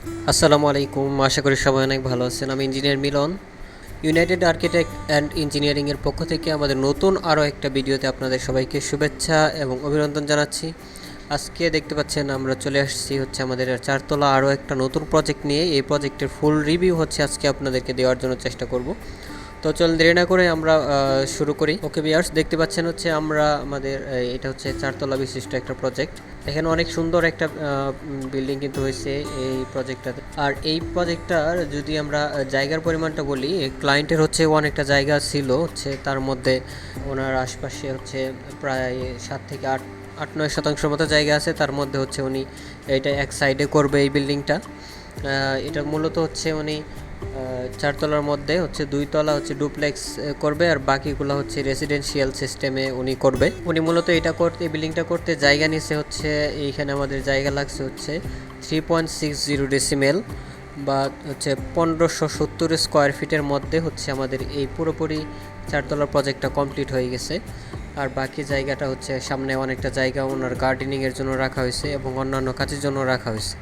আসসালামু আলাইকুম। আশা করি সবাই অনেক ভালো আছেন। আমি engineer Milon. United Architect and ইঞ্জিনিয়ারিংয়ের পক্ষ থেকে আমাদের নতুন আরও একটা ভিডিওতে আপনাদের সবাইকে শুভেচ্ছা এবং অভিনন্দন জানাচ্ছি। আজকে দেখতে পাচ্ছেন আমরা চলে আসছি হচ্ছে আমাদের চারতলা আরও একটা নতুন প্রজেক্ট নিয়ে। এই প্রজেক্টের ফুল রিভিউ হচ্ছে আজকে আপনাদেরকে দেওয়ার জন্য চেষ্টা করব। তো চল দেরি না করে আমরা শুরু করি। ওকে বিয়ার্স দেখতে পাচ্ছেন হচ্ছে আমরা আমাদের এটা হচ্ছে চারতলা বিশিষ্ট একটা প্রজেক্ট এখানে অনেক সুন্দর একটা বিল্ডিং কিন্তু হয়েছে এই প্রজেক্টটাতে আর এই প্রজেক্টটার যদি আমরা জায়গার পরিমাণটা বলি ক্লায়েন্টের হচ্ছে অনেকটা জায়গা ছিল হচ্ছে তার মধ্যে ওনার আশপাশে হচ্ছে প্রায় সাত থেকে আট আট, নয় শতাংশ মতো জায়গা আছে। তার মধ্যে হচ্ছে উনি এটা এক সাইডে করবে এই বিল্ডিংটা এটা মূলত হচ্ছে উনি চারতলার মধ্যে হচ্ছে দুই তলা হচ্ছে ডুপ্লেক্স করবে আর বাকিগুলো হচ্ছে রেসিডেন্সিয়াল সিস্টেমে উনি করবে। উনি মূলত এটা করতে বিল্ডিংটা করতে জায়গা নিছে হচ্ছে, এইখানে আমাদের জায়গা লাগছে হচ্ছে three point six zero decimal বা হচ্ছে পনেরোশো সত্তর স্কোয়ার ফিটের মধ্যে হচ্ছে আমাদের এই পুরোপুরি চারতলার প্রজেক্টটা কমপ্লিট হয়ে গেছে। আর বাকি জায়গাটা হচ্ছে সামনে অনেকটা জায়গা, ওনার গার্ডেনিংয়ের জন্য রাখা হয়েছে এবং অন্যান্য কাজের জন্য রাখা হয়েছে।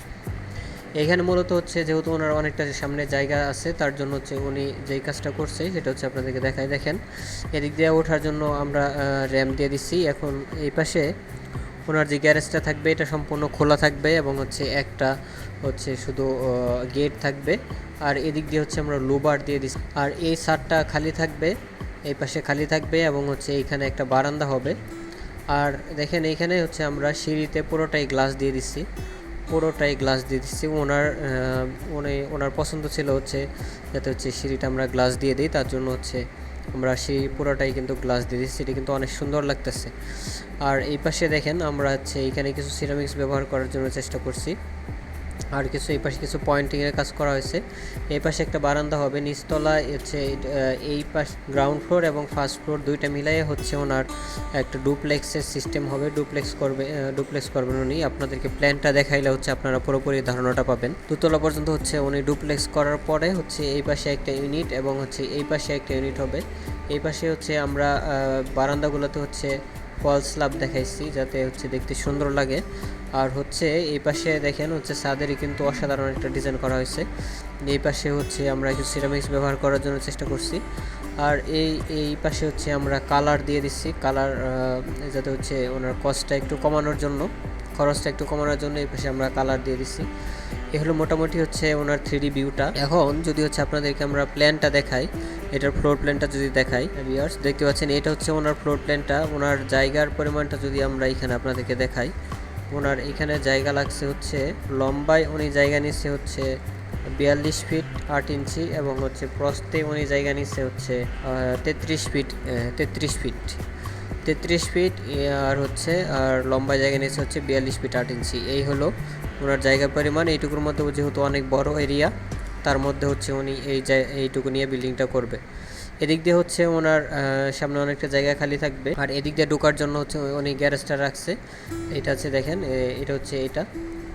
এখানে মূলত হচ্ছে যেহেতু ওনার অনেকটা সামনে জায়গা আছে, তার জন্য হচ্ছে উনি যেই কাজটা করছে সেটা হচ্ছে আপনাদেরকে দেখায়, দেখেন। এদিক দিয়ে ওঠার জন্য আমরা র্যাম দিয়ে দিচ্ছি এখন এই পাশে ওনার যে গ্যারেজটা থাকবে, এটা সম্পূর্ণ খোলা থাকবে এবং হচ্ছে একটা হচ্ছে শুধু গেট থাকবে। আর এদিক দিয়ে হচ্ছে আমরা লোবার দিয়ে দিচ্ছি আর এই সারটা খালি থাকবে, এই পাশে খালি থাকবে এবং হচ্ছে এইখানে একটা বারান্দা হবে। আর দেখেন এইখানে হচ্ছে আমরা সিঁড়িতে পুরোটাই গ্লাস দিয়ে দিচ্ছি পুরোটাই গ্লাস দিয়ে দিচ্ছি। ওনার উনি, ওনার পছন্দ ছিল হচ্ছে, যাতে হচ্ছে সিঁড়িটা আমরা গ্লাস দিয়ে দিই, তার জন্য হচ্ছে আমরা সেই পুরোটাই কিন্তু গ্লাস দিয়ে দিচ্ছি। এটা কিন্তু অনেক সুন্দর লাগতেছে। আর এই পাশে দেখেন আমরা হচ্ছে এইখানে কিছু সিরামিক্স ব্যবহার করার জন্য চেষ্টা করছি। আর কিছু, এই পাশে কিছু পয়েন্টিংয়ের কাজ করা হয়েছে। এই পাশে একটা বারান্দা হবে নিচতলায় হচ্ছে এই পাশ গ্রাউন্ড ফ্লোর এবং ফার্স্ট ফ্লোর দুইটা মিলাই হচ্ছে ওনার একটা ডুপ্লেক্সের সিস্টেম হবে। ডুপ্লেক্স করবে ডুপ্লেক্স করবেন উনি। আপনাদেরকে প্ল্যানটা দেখাইলে হচ্ছে আপনারা পুরোপুরি ধারণাটা পাবেন। দুতলা পর্যন্ত হচ্ছে উনি ডুপ্লেক্স করার পরে হচ্ছে এই পাশে একটা ইউনিট এবং হচ্ছে এই পাশে একটা ইউনিট হবে। এই পাশে হচ্ছে আমরা বারান্দাগুলোতে হচ্ছে ফল স্ল্যাব দেখাইছি, যাতে হচ্ছে দেখতে সুন্দর লাগে। আর হচ্ছে এই পাশে দেখেন হচ্ছে ছাদেরই কিন্তু অসাধারণ একটা ডিজাইন করা হয়েছে। এই পাশে হচ্ছে আমরা কিছু সিরামিক্স ব্যবহার করার জন্য চেষ্টা করছি। আর এই এই পাশে হচ্ছে আমরা কালার দিয়ে দিচ্ছি। কালার যাতে হচ্ছে ওনার কস্টটা একটু কমানোর জন্য, খরচটা একটু কমানোর জন্য এই পাশে আমরা কালার দিয়ে দিচ্ছি। এ হলো মোটামুটি হচ্ছে ওনার থ্রি ভিউটা এখন যদি হচ্ছে আপনাদেরকে আমরা প্ল্যানটা দেখাই, এটার ফ্লোর প্ল্যানটা যদি দেখাই ভিউয়ার্স দেখতে পাচ্ছেন, এটা হচ্ছে ওনার ফ্লোর প্ল্যানটা ওনার জায়গার পরিমাণটা যদি আমরা এখানে আপনাদেরকে দেখাই ওনার এখানে জায়গা লাগছে হচ্ছে, লম্বায় উনি জায়গা নিচ্ছে হচ্ছে বিয়াল্লিশ ফিট আট ইঞ্চি এবং হচ্ছে প্রস্তে উনি জায়গা নিচ্ছে হচ্ছে তেত্রিশ ফিট তেত্রিশ ফিট। তেত্রিশ ফিট আর হচ্ছে, আর লম্বা জায়গা নিচ্ছে হচ্ছে বিয়াল্লিশ ফিট আট ইঞ্চি। এই হলো ওনার জায়গার পরিমাণ। এইটুকুর মধ্যে যেহেতু অনেক বড় এরিয়া, তার মধ্যে হচ্ছে উনি এই এইটুকু নিয়ে বিল্ডিংটা করবে। এদিক দিয়ে হচ্ছে ওনার সামনে অনেকটা জায়গা খালি থাকবে। আর এদিক দিয়ে ঢোকার জন্য হচ্ছে উনি গ্যারেজটা রাখছে। এটা হচ্ছে দেখেন এটা হচ্ছে এটা।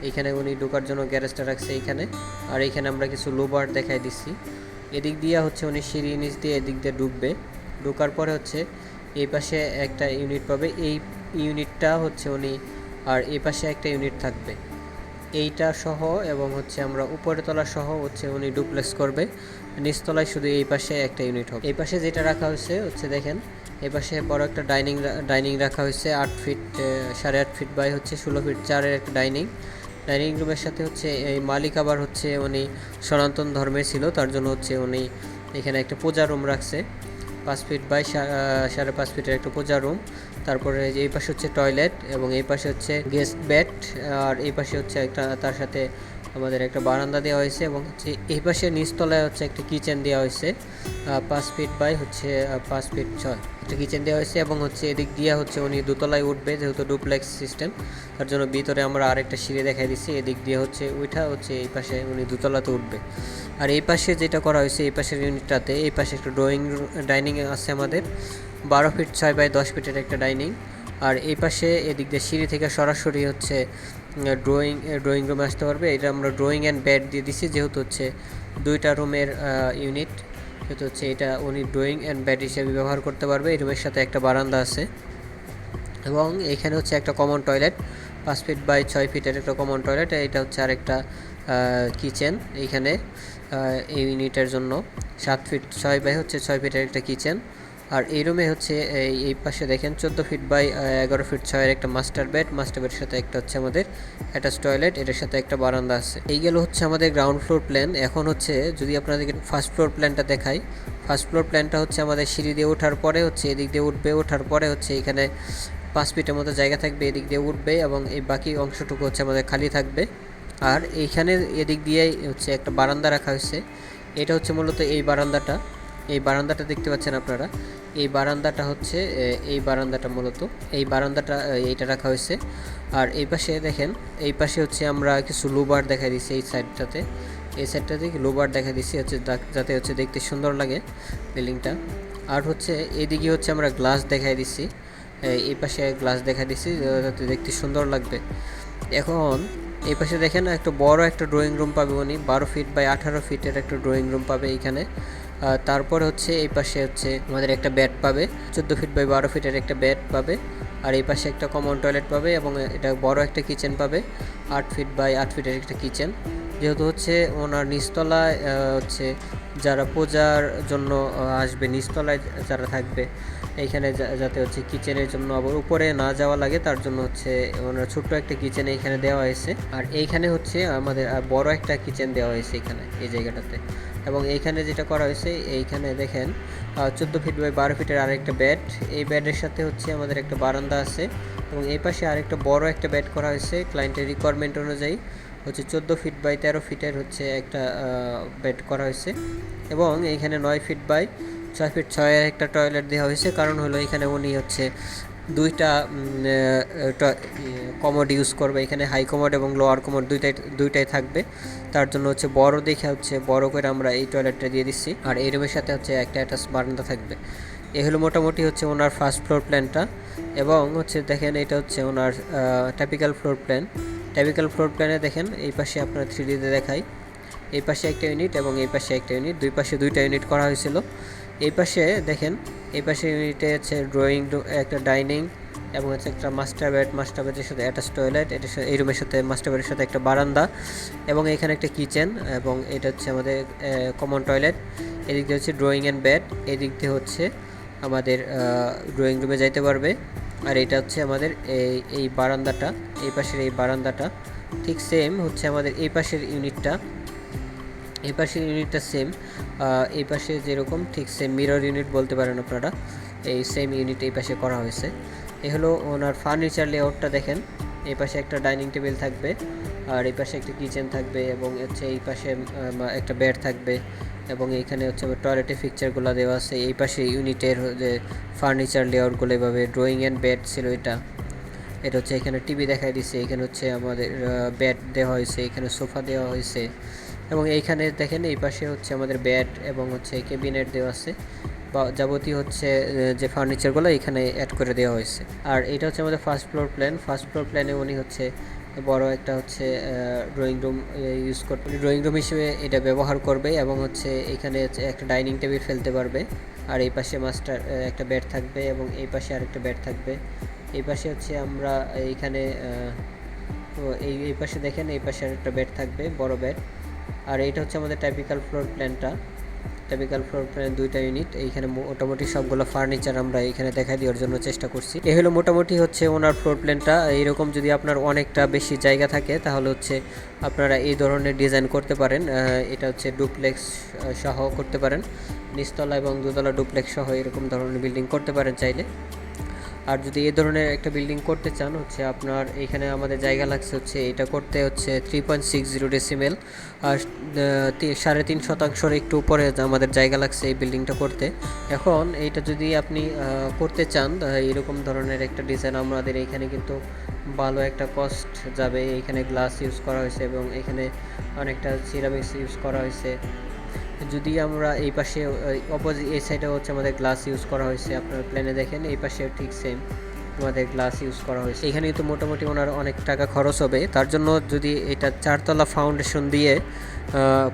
এখানে উনি ঢোকার জন্য গ্যারেজটা রাখছে এখানে। আর এইখানে আমরা কিছু লোবার দেখাই দিচ্ছি। এদিক দিয়ে হচ্ছে উনি সিঁড়ি নিচ দিয়ে এদিক দিয়ে ঢুকবে। ঢোকার পরে হচ্ছে এই পাশে একটা ইউনিট পাবে। এই ইউনিটটা হচ্ছে উনি, আর এই পাশে একটা ইউনিট থাকবে। এইটা সহ এবং হচ্ছে আমরা উপরের তলা সহ হচ্ছে উনি ডুপ্লেক্স করবে। নিচতলায় শুধু এই পাশে একটা ইউনিট হবে। এই পাশে যেটা রাখা হয়েছে, হচ্ছে দেখেন, এই পাশে বড় একটা ডাইনিং ডাইনিং রাখা হয়েছে, আট ফিট সাড়ে আট ফিট বাই হচ্ছে ষোলো ফিট চারের একটা ডাইনিং ডাইনিং রুমের সাথে হচ্ছে এই মালিক আবার হচ্ছে উনি সনাতন ধর্মের ছিল, তার জন্য হচ্ছে উনি এখানে একটা পূজা রুম রাখছে। পাঁচ ফিট বাই সাড়ে পাঁচ ফিটের একটা পূজা রুম। তারপরে এই পাশে হচ্ছে টয়লেট এবং এই পাশে হচ্ছে গেস্ট বেড। আর এই পাশে হচ্ছে একটা, তার সাথে আমাদের একটা বারান্দা দেওয়া হয়েছে এবং হচ্ছে এই পাশে নিচতলায় হচ্ছে একটা কিচেন দেওয়া হয়েছে পাঁচ ফিট বাই হচ্ছে পাঁচ ফিট ছয়। একটা কিচেন দেওয়া হয়েছে এবং হচ্ছে এদিক দিয়ে হচ্ছে উনি দোতলায় উঠবে, যেহেতু ডুপ্লেক্স সিস্টেম। তার জন্য ভিতরে আমরা আরেকটা সিঁড়ি দেখাই দিচ্ছি, এদিক দিয়ে হচ্ছে উঠা হচ্ছে এই পাশে উনি দোতলাতে উঠবে। আর এই পাশে যেটা করা হয়েছে, এই পাশের ইউনিটটাতে এই পাশে একটা ড্রয়িং ডাইনিং আছে আমাদের। বারো ফিট ছয় বাই দশ ফিটের একটা ডাইনিং আর এই পাশে এদিক দিয়ে সিঁড়ি থেকে সরাসরি হচ্ছে ড্রয়িং ড্রয়িং রুমে আসতে পারবে। এটা আমরা ড্রয়িং অ্যান্ড বেড দিয়ে দিছি, যেহেতু হচ্ছে দুইটা রুমের ইউনিট সেহেতু হচ্ছে এটা উনি ড্রয়িং অ্যান্ড বেড হিসেবে ব্যবহার করতে পারবে। এই রুমের সাথে একটা বারান্দা আছে। এবং এখানে হচ্ছে একটা কমন টয়লেট পাঁচ ফিট বাই ছয় ফিটের একটা কমন টয়লেট এটা হচ্ছে আরেকটা কিচেন এইখানে এই ইউনিটের জন্য সাত ফিট ছয় বাই হচ্ছে ছয় ফিটের একটা কিচেন আর এই রুমে হচ্ছে এই এই পাশে দেখেন চোদ্দ ফিট বাই এগারো ফিট ছয়ের একটা মাস্টার বেড মাস্টার বেডের সাথে একটা হচ্ছে আমাদের অ্যাটাচ টয়লেট এটার সাথে একটা বারান্দা আছে। এই গেল হচ্ছে আমাদের গ্রাউন্ড ফ্লোর প্ল্যান এখন হচ্ছে যদি আপনাদেরকে ফার্স্ট ফ্লোর প্ল্যানটা দেখাই ফার্স্ট ফ্লোর প্ল্যানটা হচ্ছে আমাদের সিঁড়ি দিয়ে ওঠার পরে হচ্ছে এদিক দিয়ে উঠবে। ওঠার পরে হচ্ছে এখানে পাঁচ ফিটের মতো জায়গা থাকবে, এদিক দিয়ে উঠবে এবং এই বাকি অংশটুকু হচ্ছে আমাদের খালি থাকবে। আর এইখানে এদিক দিয়েই হচ্ছে একটা বারান্দা রাখা হয়েছে। এটা হচ্ছে মূলত এই বারান্দাটা। এই বারান্দাটা দেখতে পাচ্ছেন আপনারা। এই বারান্দাটা হচ্ছে এই বারান্দাটা মূলত। এই বারান্দাটা এইটা রাখা হয়েছে। আর এই পাশে দেখেন, এই পাশে হচ্ছে আমরা কিছু লোবার দেখা দিচ্ছি এই সাইডটাতে। এই সাইডটা সাইডটাতে লোবার দেখা দিচ্ছি হচ্ছে যাতে হচ্ছে দেখতে সুন্দর লাগে বিল্ডিংটা। আর হচ্ছে এদিকে হচ্ছে আমরা গ্লাস দেখাই দিচ্ছি এই পাশে গ্লাস দেখা দিচ্ছি যাতে দেখতে সুন্দর লাগবে। এখন এই পাশে দেখেন একটা বড় একটা ড্রয়িং রুম পাবে উনি, বারো ফিট বাই আঠারো ফিটের একটা ড্রয়িং রুম পাবে এইখানে। তারপর হচ্ছে এই পাশে হচ্ছে আমাদের একটা বেড পাবে, চোদ্দ ফিট বাই বারো ফিটের একটা বেড পাবে। আর এই পাশে একটা কমন টয়লেট পাবে এবং এটা বড় একটা কিচেন পাবে, আট ফিট বাই আট ফিটের একটা কিচেন যেহেতু হচ্ছে ওনার নিচতলায় হচ্ছে যারা পূজার জন্য আসবে, নিচতলায় যারা থাকবে এইখানে যাতে হচ্ছে কিচেনের জন্য আবার উপরে না যাওয়া লাগে, তার জন্য হচ্ছে ওনার ছোট্ট একটা কিচেন এইখানে দেওয়া হয়েছে। আর এইখানে হচ্ছে আমাদের বড় একটা কিচেন দেওয়া হয়েছে এখানে, এই জায়গাটাতে। এবং এইখানে যেটা করা হয়েছে, এইখানে দেখেন চোদ্দ ফিট বাই বারো ফিটের আরেকটা বেড এই বেডের সাথে হচ্ছে আমাদের একটা বারান্দা আছে। এবং এই পাশে আরেকটা বড় একটা বেড করা হয়েছে ক্লায়েন্টের রিকোয়ারমেন্ট অনুযায়ী। হচ্ছে চোদ্দ ফিট বাই তেরো ফিটের হচ্ছে একটা বেড করা হয়েছে। এবং এইখানে নয় ফিট বাই ছয় ফিট ছয়ের একটা টয়লেট দেওয়া হয়েছে। কারণ হলো এখানে উনি হচ্ছে দুইটা কমোড ইউজ করবে। এখানে হাই কমোড এবং লোয়ার কমোড দুইটাই দুইটাই থাকবে। তার জন্য হচ্ছে বড় দেখে হচ্ছে বড় করে আমরা এই টয়লেটটা দিয়ে দিচ্ছি। আর এই রুমের সাথে হচ্ছে একটা অ্যাটাচ বারান্দা থাকবে। এ হলো মোটামুটি হচ্ছে ওনার ফার্স্ট ফ্লোর প্ল্যানটা এবং হচ্ছে দেখেন এটা হচ্ছে owner typical floor plan typical floor প্ল্যানে দেখেন, এই পাশে আপনার থ্রি ডিতে দেখাই। এই পাশে একটা ইউনিট এবং এই পাশে একটা ইউনিট দুই পাশে দুইটা ইউনিট করা হয়েছিল। এই পাশে দেখেন, এই পাশে ইউনিটে হচ্ছে ড্রয়িং একটা ডাইনিং এবং হচ্ছে একটা মাস্টার বেড মাস্টার বেডের সাথে অ্যাটাচ টয়লেট এটার সাথে, এই রুমের সাথে মাস্টার বেডের সাথে একটা বারান্দা এবং এখানে একটা কিচেন এবং এটা হচ্ছে আমাদের কমন টয়লেট এদিক দিয়ে হচ্ছে ড্রয়িং অ্যান্ড বেড এদিক দিয়ে হচ্ছে আমাদের ড্রয়িং রুমে যাইতে পারবে। আর এটা হচ্ছে আমাদের এই এই বারান্দাটা, এই পাশের এই বারান্দাটা। ঠিক সেম হচ্ছে আমাদের এই পাশের ইউনিটটা এই পাশের ইউনিটটা সেম এই পাশে যেরকম, ঠিক সেম মিরর ইউনিট বলতে পারেন আপনারা। এই সেম ইউনিট এই পাশে করা হয়েছে। এ হলো ওনার ফার্নিচার লেআউটটা দেখেন। এই পাশে একটা ডাইনিং টেবিল থাকবে। আর এই পাশে একটা কিচেন থাকবে এবং হচ্ছে এই পাশে একটা বেড থাকবে এবং এইখানে হচ্ছে টয়লেটের পিকচারগুলো দেওয়া আছে। এই পাশে ইউনিটের যে ফার্নিচার লেআউটগুলো এভাবে ড্রয়িং অ্যান্ড বেড ছিল এটা। এটা হচ্ছে এখানে টিভি দেখাই দিছে, এখানে হচ্ছে আমাদের বেড দেওয়া হয়েছে, এখানে সোফা দেওয়া হয়েছে। এবং এইখানে দেখেন এই পাশে হচ্ছে আমাদের বেড এবং হচ্ছে ক্যাবিনেট দেওয়া আছে। বা যাবতীয় হচ্ছে যে ফার্নিচারগুলো এখানে অ্যাড করে দেওয়া হয়েছে। আর এটা হচ্ছে আমাদের first floor plan first floor প্ল্যানে উনি হচ্ছে বড় একটা হচ্ছে ড্রয়িং রুম ইউজ করবে ড্রয়িং রুম হিসেবে এটা ব্যবহার করবে এবং হচ্ছে এখানে একটা ডাইনিং টেবিল ফেলতে পারবে। আর এই পাশে মাস্টার একটা বেড থাকবে এবং এই পাশে আরেকটা বেড থাকবে। এই পাশে হচ্ছে আমরা এইখানে এই এই পাশে দেখেন, এই পাশে একটা বেড থাকবে, বড় বেড আর এইটা হচ্ছে আমাদের টাইপিক্যাল ফ্লোর প্ল্যানটা টাইপিক্যাল ফ্লোর প্ল্যান দুইটা ইউনিট এইখানে মোটামুটি সবগুলো ফার্নিচার আমরা এখানে দেখা দেওয়ার জন্য চেষ্টা করছি। এ হলো মোটামুটি হচ্ছে ওনার ফ্লোর প্ল্যানটা এইরকম যদি আপনার অনেকটা বেশি জায়গা থাকে, তাহলে হচ্ছে আপনারা এই ধরনের ডিজাইন করতে পারেন। এটা হচ্ছে ডুপ্লেক্স সহ করতে পারেন। নিচতলা এবং দুতলা ডুপ্লেক্স সহ এরকম ধরনের বিল্ডিং করতে পারেন চাইলে। আর যদি এই ধরনের একটা বিল্ডিং করতে চান, হচ্ছে আপনার এখানে আমাদের জায়গা লাগছে হচ্ছে এটা করতে হচ্ছে three point six zero decimal আর সাড়ে তিন শতাংশের একটু উপরে আমাদের জায়গা লাগছে এই বিল্ডিংটা করতে। এখন এইটা যদি আপনি করতে চান এরকম ধরনের একটা ডিজাইন আমাদের এখানে কিন্তু ভালো একটা কস্ট যাবে। এখানে গ্লাস ইউজ করা হয়েছে এবং এখানে অনেকটা সিরামিক্স ইউজ করা হয়েছে। যদি আমরা এই পাশে অপোজিট এই সাইডে হচ্ছে আমাদের গ্লাস ইউজ করা হয়েছে, আপনার প্ল্যানে দেখেন, এই পাশে ঠিক সেম আমাদের গ্লাস ইউজ করা হয়েছে। এখানে তো মোটামুটি ওনার অনেক টাকা খরচ হবে, তার জন্য যদি এটা চারতলা ফাউন্ডেশন দিয়ে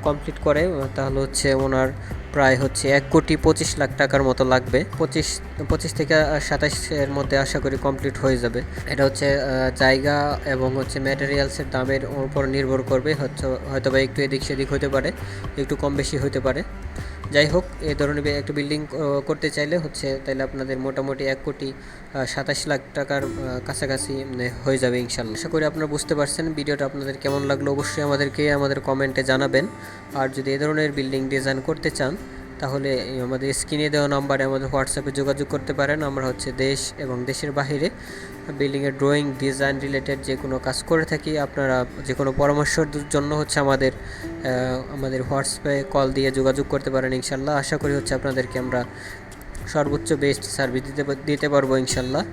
কমপ্লিট করে, তাহলে হচ্ছে ওনার প্রায় হচ্ছে এক কোটি পঁচিশ লাখ টাকার মতো লাগবে। পঁচিশ পঁচিশ থেকে সাতাশের মধ্যে আশা করি কমপ্লিট হয়ে যাবে। এটা হচ্ছে জায়গা এবং হচ্ছে ম্যাটেরিয়ালসের দামের উপর নির্ভর করবে। হচ্ছে হয়তো বা একটু এদিক সেদিক হতে পারে, একটু কম বেশি হতে পারে। যাই হোক, এ ধরনের একটা বিল্ডিং করতে চাইলে হচ্ছে তাহলে আপনাদের মোটামুটি এক কোটি সাতাশ লাখ টাকার কাছাকাছি মানে হয়ে যাবে ইনশাল্লাহ আশা করি আপনারা বুঝতে পারছেন ভিডিওটা আপনাদের কেমন লাগল, অবশ্যই আমাদেরকে, আমাদের কমেন্টে জানাবেন। আর যদি এ ধরনের বিল্ডিং ডিজাইন করতে চান তাহলে আমাদের স্ক্রিনে দেওয়া নাম্বারে আমাদের হোয়াটসঅ্যাপে যোগাযোগ করতে পারেন। আমরা হচ্ছে দেশ এবং দেশের বাইরে বিল্ডিংয়ের ড্রয়িং ডিজাইন রিলেটেড যে কোনো কাজ করে থাকি। আপনারা যে কোনো পরামর্শের জন্য হচ্ছে আমাদের আমাদের হোয়াটসঅ্যাপে কল দিয়ে যোগাযোগ করতে পারেন ইনশাল্লাহ। আশা করি হচ্ছে আপনাদেরকে আমরা সর্বোচ্চ বেস্ট সার্ভিস দিতে দিতে পারব ইনশাল্লাহ।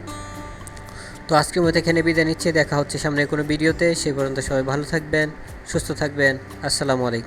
তো আজকের মতো এখানে বিদায় নিচ্ছে। দেখা হচ্ছে সামনে কোনো ভিডিওতে সেই পর্যন্ত সবাই ভালো থাকবেন, সুস্থ থাকবেন। আসসালামু আলাইকুম।